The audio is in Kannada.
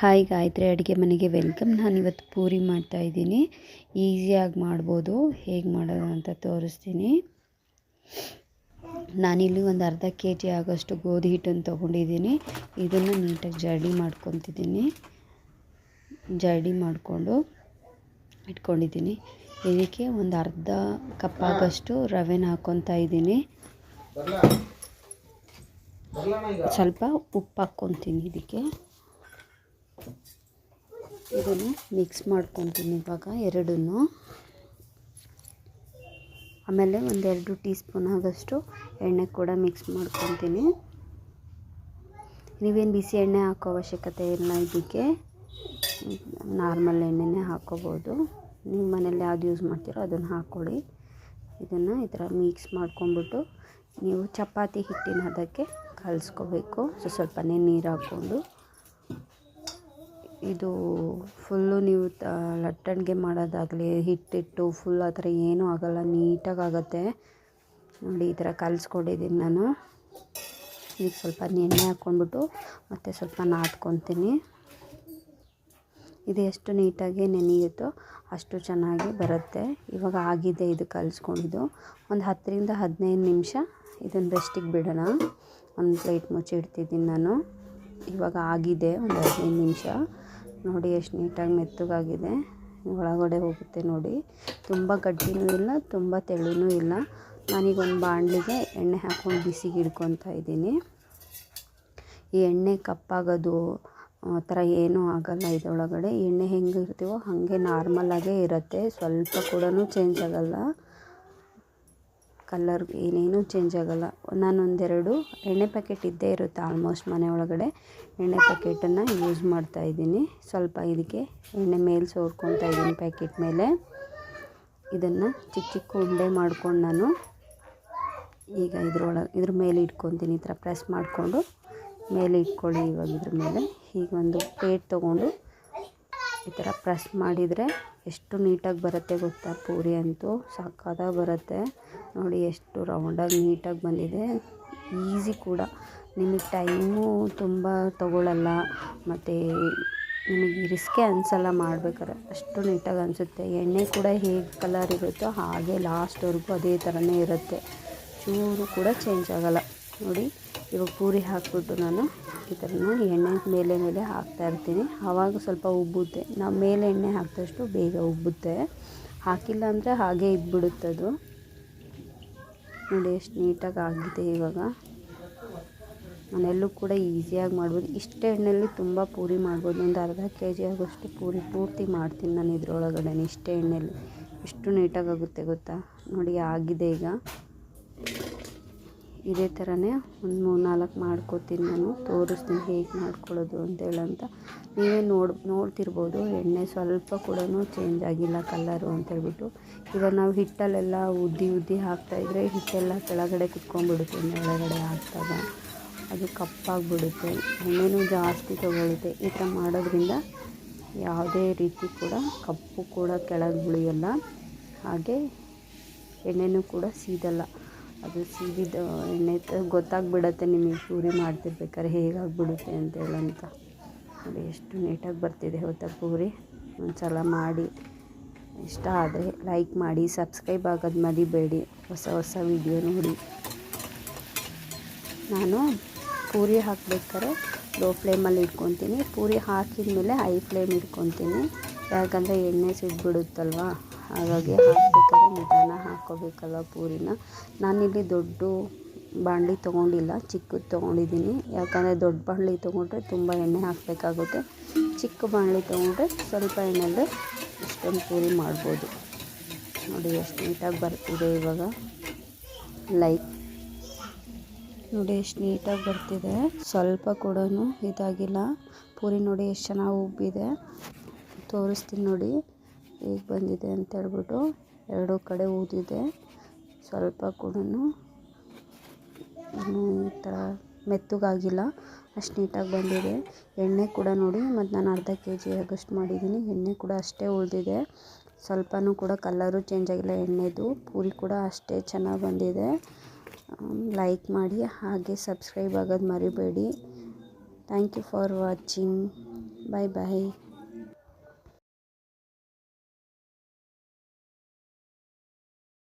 ಹಾಯ್ ಗಾಯತ್ರಿ ಅಡುಗೆ ಮನೆಗೆ ವೆಲ್ಕಮ್. ನಾನು ಇವತ್ತು ಪೂರಿ ಮಾಡ್ತಾಯಿದ್ದೀನಿ ಈಸಿಯಾಗಿ ಮಾಡ್ಬೋದು. ಹೇಗೆ ಮಾಡೋದು ಅಂತ ತೋರಿಸ್ತೀನಿ. ನಾನಿಲ್ಲಿ ಒಂದು ಅರ್ಧ ಕೆ ಜಿ ಆಗೋಷ್ಟು ಗೋಧಿ ಹಿಟ್ಟನ್ನು ತೊಗೊಂಡಿದ್ದೀನಿ. ಇದನ್ನು ನೀಟಾಗಿ ಜರ್ಡಿ ಮಾಡ್ಕೊತಿದ್ದೀನಿ. ಜರ್ಡಿ ಮಾಡಿಕೊಂಡು ಇಟ್ಕೊಂಡಿದ್ದೀನಿ. ಇದಕ್ಕೆ ಒಂದು ಅರ್ಧ ಕಪ್ ಆಗೋಷ್ಟು ರವೆನ ಹಾಕ್ಕೊತಾ ಇದ್ದೀನಿ. ಸ್ವಲ್ಪ ಉಪ್ಪು ಹಾಕ್ಕೊತೀನಿ ಇದಕ್ಕೆ. ಇದನ್ನು ಮಿಕ್ಸ್ ಮಾಡ್ಕೊತೀನಿ ಇವಾಗ ಎರಡನ್ನು. ಆಮೇಲೆ ಒಂದೆರಡು ಟೀ ಸ್ಪೂನ್ ಆಗೋಷ್ಟು ಎಣ್ಣೆ ಕೂಡ ಮಿಕ್ಸ್ ಮಾಡ್ಕೊತೀನಿ. ನೀವೇನು ಬಿಸಿ ಎಣ್ಣೆ ಹಾಕೋ ಅವಶ್ಯಕತೆ ಇಲ್ಲ ಇದಕ್ಕೆ. ನಾರ್ಮಲ್ ಎಣ್ಣೆನೇ ಹಾಕೋಬೋದು. ನಿಮ್ಮ ಮನೇಲಿ ಯಾವ್ದು ಯೂಸ್ ಮಾಡ್ತೀರೋ ಅದನ್ನು ಹಾಕ್ಕೊಳ್ಳಿ ಇದನ್ನು ಈ ಥರ ಮಿಕ್ಸ್ ಮಾಡ್ಕೊಂಬಿಟ್ಟು ನೀವು ಚಪಾತಿ ಹಿಟ್ಟಿನ ಅದಕ್ಕೆ ಕಲಿಸ್ಕೋಬೇಕು. ಸೊ, ಸ್ವಲ್ಪನೇ ನೀರು ಹಾಕ್ಕೊಂಡು. ಇದು ಫುಲ್ಲು ನೀವು ಲಟ್ಟಣಿಗೆ ಮಾಡೋದಾಗಲಿ, ಹಿಟ್ಟಿಟ್ಟು ಫುಲ್ ಆ ಥರ ಏನೂ ಆಗೋಲ್ಲ ನೀಟಾಗಿ ಆಗುತ್ತೆ ನೋಡಿ, ಈ ಥರ ಕಲಿಸ್ಕೊಂಡಿದ್ದೀನಿ ನಾನು. ಈಗ ಸ್ವಲ್ಪ ನೆನೆ ಹಾಕ್ಕೊಂಡ್ಬಿಟ್ಟು ಮತ್ತು ಸ್ವಲ್ಪ ನಾದ್ಕೊತೀನಿ. ಇದು ಎಷ್ಟು ನೀಟಾಗಿ ನೆನೆಯುತ್ತೋ ಅಷ್ಟು ಚೆನ್ನಾಗಿ ಬರುತ್ತೆ. ಇವಾಗ ಆಗಿದೆ ಇದು ಕಲಿಸ್ಕೊಂಡಿದ್ದು. ಒಂದು ಹತ್ತರಿಂದ ಹದಿನೈದು ನಿಮಿಷ ಇದನ್ನು ರೆಸ್ಟಿಗೆ ಬಿಡೋಣ. ಒಂದು ಪ್ಲೇಟ್ ಮುಚ್ಚಿಡ್ತಿದ್ದೀನಿ ನಾನು. ಇವಾಗ ಆಗಿದೆ ಒಂದು ಹದಿನೈದು ನಿಮಿಷ. ನೋಡಿ, ಎಷ್ಟು ನೀಟಾಗಿ ಮೆತ್ತಗಾಗಿದೆ. ಒಳಗಡೆ ಹೋಗುತ್ತೆ ನೋಡಿ. ತುಂಬ ಗಟ್ಟಿನೂ ಇಲ್ಲ, ತುಂಬ ತೆಳುನೂ ಇಲ್ಲ. ನಾನೀಗ ಒಂದು ಬಾಣಲಿಗೆ ಎಣ್ಣೆ ಹಾಕ್ಕೊಂಡು ಬಿಸಿಗೆ ಹಿಡ್ಕೊತಾ ಇದ್ದೀನಿ. ಈ ಎಣ್ಣೆ ಕಪ್ಪಾಗೋದು, ಆ ಥರ ಏನೂ ಆಗೋಲ್ಲ ಇದರೊಳಗಡೆ. ಎಣ್ಣೆ ಹೆಂಗೆ ಇರ್ತೀವೋ ಹಾಗೆ ನಾರ್ಮಲಾಗೇ ಇರುತ್ತೆ. ಸ್ವಲ್ಪ ಕೂಡ ಚೇಂಜ್ ಆಗೋಲ್ಲ. ಕಲರ್ ಏನೇನೂ ಚೇಂಜ್ ಆಗೋಲ್ಲ. ನಾನೊಂದೆರಡು ಎಣ್ಣೆ ಪ್ಯಾಕೆಟ್ ಇದ್ದೇ ಇರುತ್ತೆ ಆಲ್ಮೋಸ್ಟ್ ಮನೆ ಒಳಗಡೆ. ಎಣ್ಣೆ ಪ್ಯಾಕೆಟನ್ನು ಯೂಸ್ ಮಾಡ್ತಾಯಿದ್ದೀನಿ ಸ್ವಲ್ಪ ಇದಕ್ಕೆ ಎಣ್ಣೆ ಮೇಲೆ ಸೋರ್ಕೊತಾ ಇದ್ದೀನಿ ಪ್ಯಾಕೆಟ್ ಮೇಲೆ. ಇದನ್ನು ಚಿಕ್ಕ ಚಿಕ್ಕ ಉಂಡೆ ಮಾಡ್ಕೊಂಡು ನಾನು. ಈಗ ಇದ್ರೊಳಗೆ, ಇದ್ರ ಮೇಲೆ ಇಟ್ಕೊತೀನಿ, ಈ ಥರ ಪ್ರೆಸ್ ಮಾಡಿಕೊಂಡು. ಮೇಲೆ ಇಟ್ಕೊಳ್ಳಿ ಇವಾಗ ಇದ್ರ ಮೇಲೆ. ಈಗ ಒಂದು ಪ್ಲೇಟ್ ತೊಗೊಂಡು ಈ ಥರ ಪ್ರೆಸ್ ಮಾಡಿದರೆ ಎಷ್ಟು ನೀಟಾಗಿ ಬರುತ್ತೆ ಗೊತ್ತಾ? ಪೂರಿ ಅಂತೂ ಸಕ್ಕತ್ತಾಗಿ ಬರುತ್ತೆ. ನೋಡಿ ಎಷ್ಟು ರೌಂಡಾಗಿ ನೀಟಾಗಿ ಬಂದಿದೆ. ಈಸಿ ಕೂಡ. ನಿಮಗೆ ಟೈಮು ತುಂಬ ತಗೊಳ್ಳಲ್ಲ ಮತ್ತು ನಿಮಗೆ ರಿಸ್ಕೇ ಅನಿಸಲ್ಲ ಮಾಡ್ಬೇಕಾದ್ರೆ. ಅಷ್ಟು ನೀಟಾಗಿ ಅನಿಸುತ್ತೆ. ಎಣ್ಣೆ ಕೂಡ ಹೇಗೆ ಕಲರ್ ಇರುತ್ತೋ ಹಾಗೆ ಲಾಸ್ಟ್ವರೆಗೂ ಅದೇ ಥರನೇ ಇರುತ್ತೆ. ಚೂರು ಕೂಡ ಚೇಂಜ್ ಆಗೋಲ್ಲ. ನೋಡಿ. ಇವಾಗ ಪೂರಿ ಹಾಕ್ಬಿಟ್ಟು ನಾನು. ಈ ಥರ ಎಣ್ಣೆ ಮೇಲೆ ಮೇಲೆ ಹಾಕ್ತಾಯಿರ್ತೀನಿ ಆವಾಗ ಸ್ವಲ್ಪ ಉಬ್ಬುತ್ತೆ. ನಾವು ಮೇಲೆ ಎಣ್ಣೆ ಹಾಕಿದಷ್ಟು ಬೇಗ ಉಬ್ಬುತ್ತೆ. ಹಾಕಿಲ್ಲ ಅಂದರೆ ಹಾಗೇ ಅದು. ನೋಡಿ ಎಷ್ಟು ನೀಟಾಗಿ ಆಗಿದೆ ಇವಾಗ. ಮನೆಯಲ್ಲೂ ಕೂಡ ಈಸಿಯಾಗಿ ಮಾಡ್ಬೋದು. ಇಷ್ಟೇ ಎಣ್ಣೆಯಲ್ಲಿ ತುಂಬ ಪೂರಿ ಮಾಡ್ಬೋದು. ಒಂದು ಅರ್ಧ ಕೆ ಜಿ ಆಗೋಷ್ಟು ಪೂರಿ ಪೂರ್ತಿ ಮಾಡ್ತೀನಿ ನಾನು ಇದರೊಳಗಡೆ ಇಷ್ಟೇ ಎಣ್ಣೆಯಲ್ಲಿ. ಎಷ್ಟು ನೀಟಾಗಿ ಆಗುತ್ತೆ ಗೊತ್ತಾ? ನೋಡಿ ಆಗಿದೆ ಈಗ. ಇದೇ ಥರನೇ ಒಂದು ಮೂರು ನಾಲ್ಕು ಮಾಡ್ಕೋತೀನಿ ನಾನು. ತೋರಿಸ್ತೀನಿ ಹೇಗೆ ಮಾಡ್ಕೊಳ್ಳೋದು ಅಂತೇಳಂತ ನೀವೇ ನೋಡಿ, ನೋಡ್ತಿರ್ಬೋದು, ಎಣ್ಣೆ ಸ್ವಲ್ಪ ಕೂಡ ಚೇಂಜ್ ಆಗಿಲ್ಲ ಕಲ್ಲರು ಅಂತೇಳ್ಬಿಟ್ಟು ಇವಾಗ ನಾವು ಹಿಟ್ಟಲ್ಲೆಲ್ಲ ಉದ್ದಿ ಉದ್ದಿ ಹಾಕ್ತಾಯಿದ್ರೆ ಹಿಟ್ಟೆಲ್ಲ ಕೆಳಗಡೆ ಕುತ್ಕೊಂಡ್ಬಿಡುತ್ತೆ ಒಳಗಡೆ ಹಾಕ್ದಾಗ. ಅದು ಕಪ್ಪಾಗಿಬಿಡುತ್ತೆ, ಎಣ್ಣೆನೂ ಜಾಸ್ತಿ ತೊಗೊಳುತ್ತೆ ಈ ಥರ ಮಾಡೋದ್ರಿಂದ ಯಾವುದೇ ರೀತಿ ಕೂಡ ಕಪ್ಪು ಕೂಡ ಕೆಳಗೆ ಉಳಿಯಲ್ಲ. ಹಾಗೆ ಎಣ್ಣೆನೂ ಕೂಡ ಸೀದಲ್ಲ. ಅದು ಸೀದಿದ ಎಣ್ಣೆ ಗೊತ್ತಾಗ್ಬಿಡತ್ತೆ ನಿಮಗೆ ಪೂರಿ ಮಾಡ್ತಿರ್ಬೇಕಾದ್ರೆ ಹೇಗಾಗ್ಬಿಡುತ್ತೆ ಅಂತೇಳಂತ ನೋಡಿ ಎಷ್ಟು ನೀಟಾಗಿ ಬರ್ತಿದೆ ಹೊತ್ತ ಪೂರಿ. ಒಂದು ಸಲ ಮಾಡಿ. ಇಷ್ಟ ಆದರೆ ಲೈಕ್ ಮಾಡಿ, ಸಬ್ಸ್ಕ್ರೈಬ್ ಆಗೋದು ಮರಿಬೇಡಿ. ಹೊಸ ಹೊಸ ವಿಡಿಯೋ ನೋಡಿ. ನಾನು ಪೂರಿ ಹಾಕ್ಬೇಕಾದ್ರೆ ಲೋ ಫ್ಲೇಮಲ್ಲಿ ಇಟ್ಕೊತೀನಿ. ಪೂರಿ ಹಾಕಿದ ಮೇಲೆ ಹೈ ಫ್ಲೇಮ್ ಇಟ್ಕೊತೀನಿ. ಯಾಕಂದರೆ ಎಣ್ಣೆ ಸಿಡ್ಬಿಡುತ್ತಲ್ವ? ಹಾಗಾಗಿ ಹಾಕ್ಬೇಕಾದ್ರೆ ನಿಧಾನ ಹಾಕ್ಕೋಬೇಕಲ್ಲ ಪೂರಿನ. ನಾನಿಲ್ಲಿ ದೊಡ್ಡ ಬಾಣಲಿ ತೊಗೊಂಡಿಲ್ಲ, ಚಿಕ್ಕದು ತೊಗೊಂಡಿದ್ದೀನಿ. ಯಾಕಂದರೆ ದೊಡ್ಡ ಬಾಣಲಿ ತೊಗೊಂಡ್ರೆ ತುಂಬ ಎಣ್ಣೆ ಹಾಕಬೇಕಾಗುತ್ತೆ. ಚಿಕ್ಕ ಬಾಣಲಿ ತೊಗೊಂಡ್ರೆ ಸ್ವಲ್ಪ ಎಣ್ಣೆಲ್ಲೇ ಇಷ್ಟೊಂದು ಪೂರಿ ಮಾಡ್ಬೋದು. ನೋಡಿ ಎಷ್ಟು ನೀಟಾಗಿ ಬರ್ತಿದೆ ಇವಾಗ. ಲೈಕ್ ನೋಡಿ ಎಷ್ಟು ನೀಟಾಗಿ ಬರ್ತಿದೆ. ಸ್ವಲ್ಪ ಕೂಡ ಇದಾಗಿಲ್ಲ. ಪೂರಿ ನೋಡಿ ಎಷ್ಟು ಚೆನ್ನಾಗಿ ಉಬ್ಬಿದೆ. ತೋರಿಸ್ತೀನಿ ನೋಡಿ. ಹೇಗೆ ಬಂದಿದೆ ಅಂತ ಹೇಳ್ಬಿಟ್ಟು ಎರಡೂ ಕಡೆ ಊದಿದೆ. ಸ್ವಲ್ಪ ಕೂಡ ಈ ಥರ ಮೆತ್ತಗಾಗಿಲ್ಲ. ಅಷ್ಟು ನೀಟಾಗಿ ಬಂದಿದೆ. ಎಣ್ಣೆ ಕೂಡ ನೋಡಿ, ಮತ್ತು ನಾನು ಅರ್ಧ ಕೆ ಜಿ ಆಗೋಷ್ಟು ಮಾಡಿದ್ದೀನಿ. ಎಣ್ಣೆ ಕೂಡ ಅಷ್ಟೇ ಉಳಿದಿದೆ. ಸ್ವಲ್ಪನೂ ಕೂಡ ಕಲರು ಚೇಂಜ್ ಆಗಿಲ್ಲ ಎಣ್ಣೆದು. ಪೂರಿ ಕೂಡ ಅಷ್ಟೇ ಚೆನ್ನಾಗಿ ಬಂದಿದೆ. ಲೈಕ್ ಮಾಡಿ, ಹಾಗೆ ಸಬ್ಸ್ಕ್ರೈಬ್ ಆಗೋದು ಮರಿಬೇಡಿ. Thank you for watching bye bye